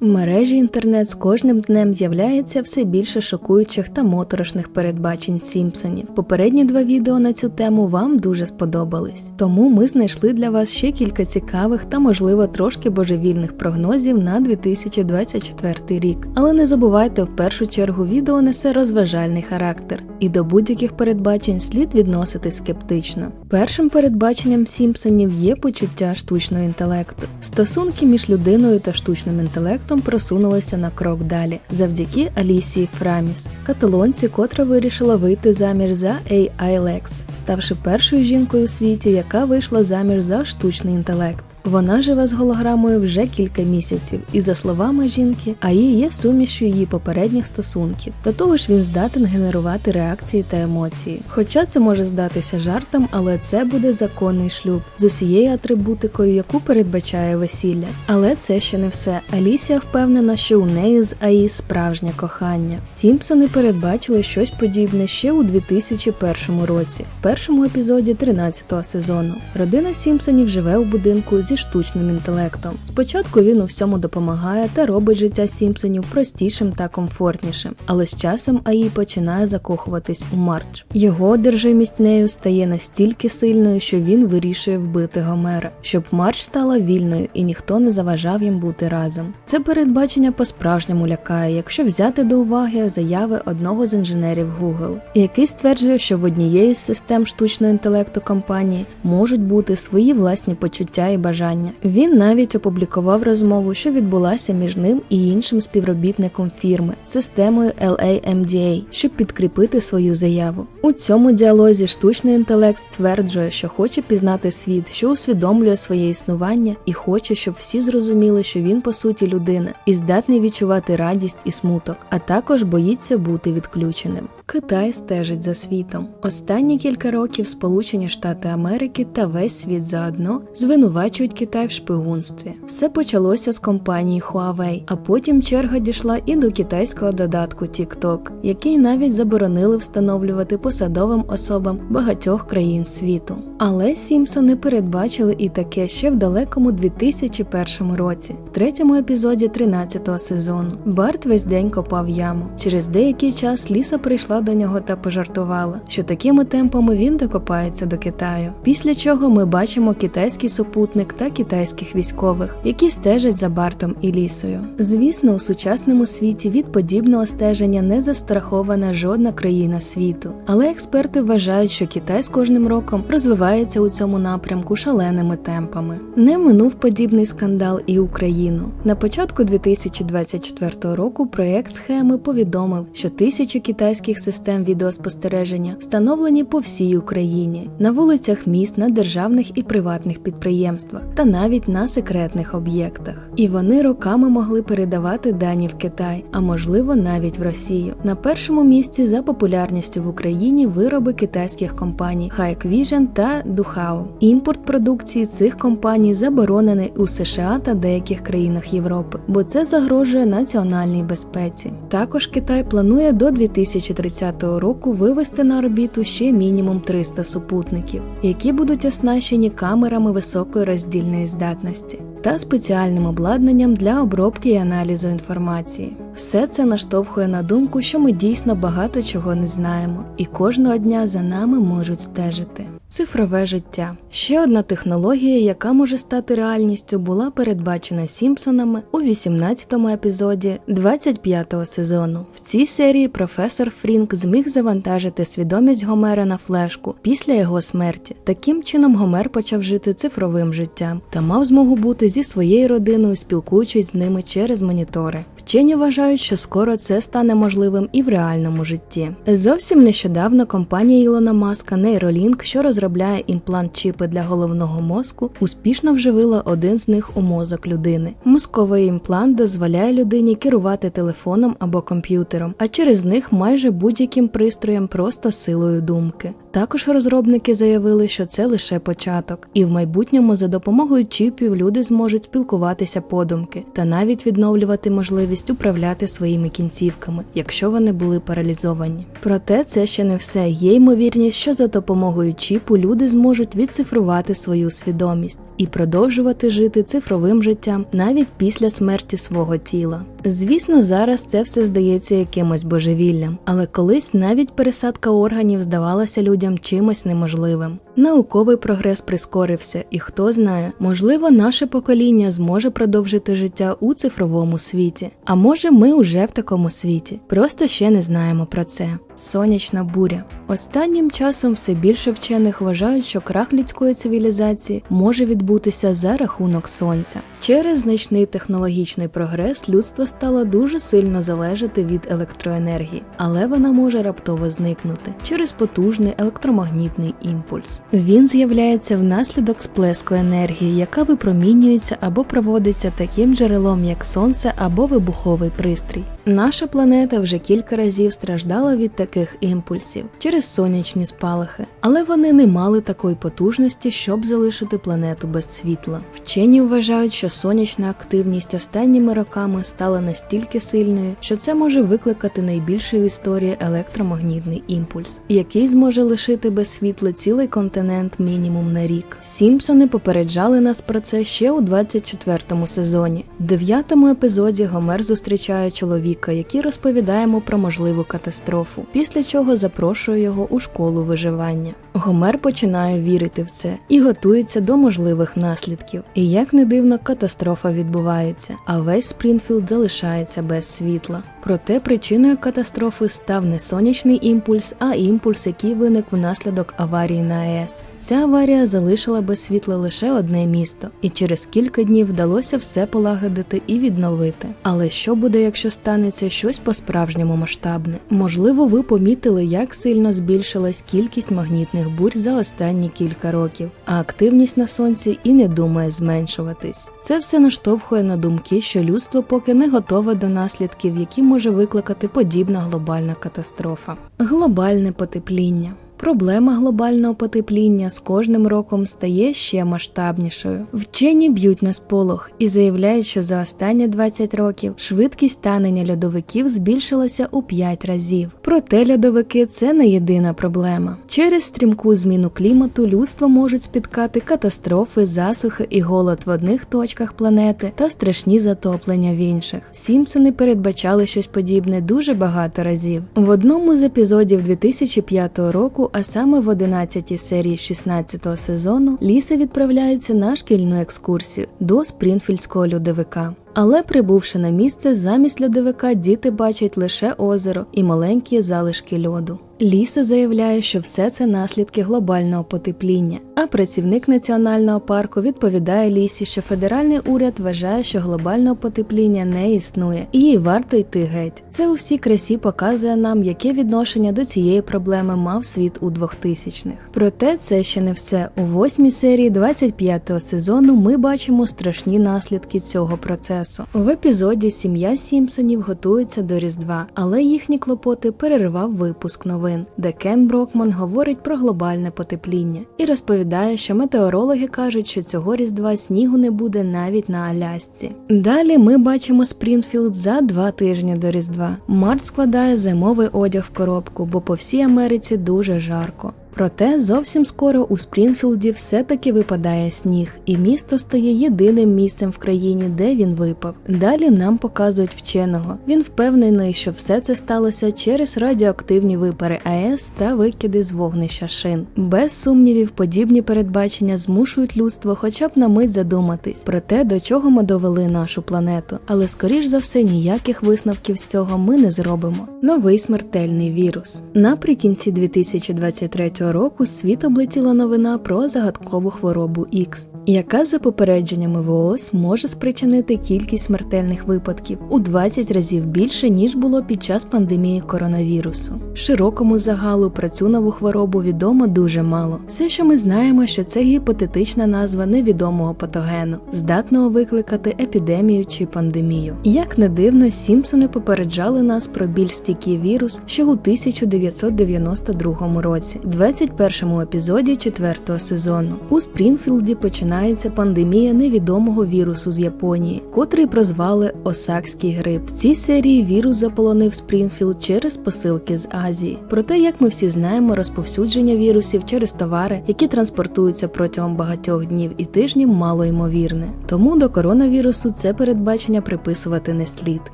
В мережі інтернет з кожним днем з'являється все більше шокуючих та моторошних передбачень Сімпсонів. Попередні два відео на цю тему вам дуже сподобались. Тому ми знайшли для вас ще кілька цікавих та, можливо, трошки божевільних прогнозів на 2024 рік. Але не забувайте, в першу чергу відео несе розважальний характер, і до будь-яких передбачень слід відноситись скептично. Першим передбаченням Сімпсонів є почуття штучного інтелекту. Стосунки між людиною та штучним інтелектом просунулися на крок далі завдяки Алісії Фраміс, каталонці, котра вирішила вийти заміж за AI Lex, ставши першою жінкою у світі, яка вийшла заміж за штучний інтелект. Вона живе з голограмою вже кілька місяців, і за словами жінки, АІ є сумішю її попередніх стосунків. До того ж, він здатен генерувати реакції та емоції. Хоча це може здатися жартом, але це буде законний шлюб з усією атрибутикою, яку передбачає весілля. Але це ще не все. Алісія впевнена, що у неї з АІ справжнє кохання. Сімпсони передбачили щось подібне ще у 2001 році, в першому епізоді 13-го сезону. Родина Сімпсонів живе у будинку зі штучним інтелектом. Спочатку він у всьому допомагає та робить життя Сімпсонів простішим та комфортнішим, але з часом АІ починає закохуватись у Мардж. Його одержимість нею стає настільки сильною, що він вирішує вбити Гомера, щоб Мардж стала вільною і ніхто не заважав їм бути разом. Це передбачення по-справжньому лякає, якщо взяти до уваги заяви одного з інженерів Google, який стверджує, що в однієї з систем штучного інтелекту компанії можуть бути свої власні почуття і бажання. Він навіть опублікував розмову, що відбулася між ним і іншим співробітником фірми системою LAMDA, щоб підкріпити свою заяву. У цьому діалозі штучний інтелект стверджує, що хоче пізнати світ, що усвідомлює своє існування і хоче, щоб всі зрозуміли, що він по суті людина і здатний відчувати радість і смуток, а також боїться бути відключеним. Китай стежить за світом. Останні кілька років Сполучені Штати Америки та весь світ заодно звинувачують Китай в шпигунстві. Все почалося з компанії Huawei, а потім черга дійшла і до китайського додатку TikTok, який навіть заборонили встановлювати посадовим особам багатьох країн світу. Але Сімпсони передбачили і таке ще в далекому 2001 році, в третьому епізоді 13-го сезону. Барт весь день копав яму. Через деякий час Ліса прийшла до нього та пожартувала, що такими темпами він докопається до Китаю. Після чого ми бачимо китайський супутник та китайських військових, які стежать за Бартом і лісою. Звісно, у сучасному світі від подібного стеження не застрахована жодна країна світу, але експерти вважають, що Китай з кожним роком розвивається у цьому напрямку шаленими темпами. Не минув подібний скандал і Україну. На початку 2024 року проєкт схеми повідомив, що тисячі китайських систем відеоспостереження встановлені по всій Україні на вулицях міст, на державних і приватних підприємствах та навіть на секретних об'єктах. І вони роками могли передавати дані в Китай, а можливо навіть в Росію. На першому місці за популярністю в Україні вироби китайських компаній Hikvision та Duhao. Імпорт продукції цих компаній заборонений у США та деяких країнах Європи, бо це загрожує національній безпеці. Також Китай планує до 2030 року вивести на орбіту ще мінімум 300 супутників, які будуть оснащені камерами високої роздільної здатності та спеціальним обладнанням для обробки і аналізу інформації. Все це наштовхує на думку, що ми дійсно багато чого не знаємо, і кожного дня за нами можуть стежити. Цифрове життя ще одна технологія, яка може стати реальністю, була передбачена Сімпсонами у 18-му епізоді 25-го сезону. В цій серії професор Фрінк зміг завантажити свідомість Гомера на флешку після його смерті. Таким чином, Гомер почав жити цифровим життям та мав змогу бути зі своєю родиною, спілкуючись з ними через монітори. Вчені вважають, що скоро це стане можливим і в реальному житті. Зовсім нещодавно компанія Ілона Маска Neuralink, що розробляє імплант-чіпи для головного мозку, успішно вживила один з них у мозок людини. Мозковий імплант дозволяє людині керувати телефоном або комп'ютером, а через них майже будь-яким пристроєм просто силою думки. Також розробники заявили, що це лише початок, і в майбутньому за допомогою чіпів люди зможуть спілкуватися подумки та навіть відновлювати можливість здатність управляти своїми кінцівками, якщо вони були паралізовані. Проте це ще не все. Є ймовірність, що за допомогою чіпу люди зможуть відцифрувати свою свідомість і продовжувати жити цифровим життям навіть після смерті свого тіла. Звісно, зараз це все здається якимось божевіллям, але колись навіть пересадка органів здавалася людям чимось неможливим. Науковий прогрес прискорився, і хто знає, можливо, наше покоління зможе продовжити життя у цифровому світі. А може, ми уже в такому світі, просто ще не знаємо про це. Сонячна буря. Останнім часом все більше вчених вважають, що крах людської цивілізації може відбутися за рахунок сонця. Через значний технологічний прогрес людство стало дуже сильно залежати від електроенергії, але вона може раптово зникнути через потужний електромагнітний імпульс. Він з'являється внаслідок сплеску енергії, яка випромінюється або проводиться таким джерелом, як сонце або вибуховий пристрій. Наша планета вже кілька разів страждала від таких імпульсів через сонячні спалахи, але вони не мали такої потужності, щоб залишити планету без світла. Вчені вважають, що сонячна активність останніми роками стала настільки сильною, що це може викликати найбільший в історії електромагнітний імпульс, який зможе лишити без світла цілий континент мінімум на рік. Сімпсони попереджали нас про це ще у 24-му сезоні. В дев'ятому епізоді Гомер зустрічає чоловіка, який розповідає йому про можливу катастрофу, після чого запрошує його у школу виживання. Гомер починає вірити в це і готується до можливих наслідків. І як не дивно, катастрофа відбувається, а весь Спрінфілд залишається без світла. Проте причиною катастрофи став не сонячний імпульс, а імпульс, який виник внаслідок аварії на АЕС. Ця аварія залишила без світла лише одне місто, і через кілька днів вдалося все полагодити і відновити. Але що буде, якщо станеться щось по-справжньому масштабне? Можливо, ви помітили, як сильно збільшилась кількість магнітних бурь за останні кілька років, а активність на сонці і не думає зменшуватись. Це все наштовхує на думки, що людство поки не готове до наслідків, які може викликати подібна глобальна катастрофа. Глобальне потепління. Проблема глобального потепління з кожним роком стає ще масштабнішою. Вчені б'ють на сполох і заявляють, що за останні 20 років швидкість танення льодовиків збільшилася у 5 разів. Проте льодовики це не єдина проблема. Через стрімку зміну клімату людство можуть спіткати катастрофи, засухи і голод в одних точках планети та страшні затоплення в інших. Сімпсони передбачали щось подібне дуже багато разів. В одному з епізодів 2005 року а саме в 11 серії 16 сезону Ліса відправляється на шкільну екскурсію до Спрінфільдського льодовика. Але прибувши на місце, замість льодовика діти бачать лише озеро і маленькі залишки льоду. Ліса заявляє, що все це наслідки глобального потепління. А працівник національного парку відповідає лісі, що федеральний уряд вважає, що глобального потепління не існує, і їй варто йти геть. Це у всій красі показує нам, яке відношення до цієї проблеми мав світ у 2000-х. Проте це ще не все. У восьмій серії 25-го сезону ми бачимо страшні наслідки цього процесу. В епізоді сім'я Сімпсонів готується до Різдва, але їхні клопоти перервав випуск новин, де Кен Брокман говорить про глобальне потепління і розповідає, що метеорологи кажуть, що цього різдва снігу не буде навіть на Алясці. Далі ми бачимо Спрінфілд за два тижні до Різдва. Март складає зимовий одяг в коробку, бо по всій Америці дуже жарко. Проте зовсім скоро у Спрінфілді все-таки випадає сніг, і місто стає єдиним місцем в країні, де він випав. Далі нам показують вченого. Він впевнений, що все це сталося через радіоактивні випари АЕС та викиди з вогнища шин. Без сумнівів, подібні передбачення змушують людство, хоча б на мить задуматись про те, до чого ми довели нашу планету. Але скоріш за все ніяких висновків з цього ми не зробимо. Новий смертельний вірус наприкінці 2023 року світ облетіла новина про загадкову хворобу X, яка за попередженнями ВООЗ може спричинити кількість смертельних випадків у 20 разів більше ніж було під час пандемії коронавірусу. Широкому загалу про цю нову хворобу відомо дуже мало. Все, що ми знаємо, що це гіпотетична назва невідомого патогену, здатного викликати епідемію чи пандемію. Як не дивно, Сімпсони попереджали нас про більш стійкий вірус ще у 1992 році, в 21 епізоді четвертого сезону. У Спрінфілді починається пандемія невідомого вірусу з Японії, котрий прозвали Осакський грип. В цій серії вірус заполонив Спрінфілд через посилки з Азії. Проте, як ми всі знаємо, розповсюдження вірусів через товари, які транспортуються протягом багатьох днів і тижнів, мало ймовірне. Тому до коронавірусу це передбачення приписувати не слід.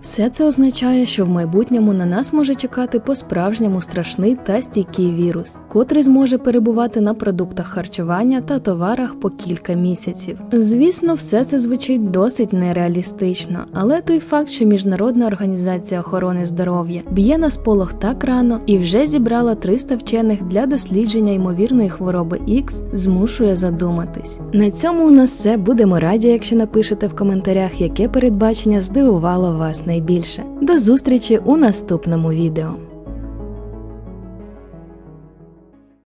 Все це означає, що в майбутньому на нас може чекати по-справжньому страшний та стійкий вірус, котрий зможе перебувати на продуктах харчування та товарах по кілька місяців. Звісно, все це звучить досить нереалістично, але той факт, що Міжнародна організація охорони здоров'я б'є на сполох так рано і вже зібрала 300 вчених для дослідження ймовірної хвороби X, змушує задуматись. На цьому у нас все. Будемо раді, якщо напишете в коментарях, яке передбачення здивувало вас найбільше. До зустрічі у наступному відео.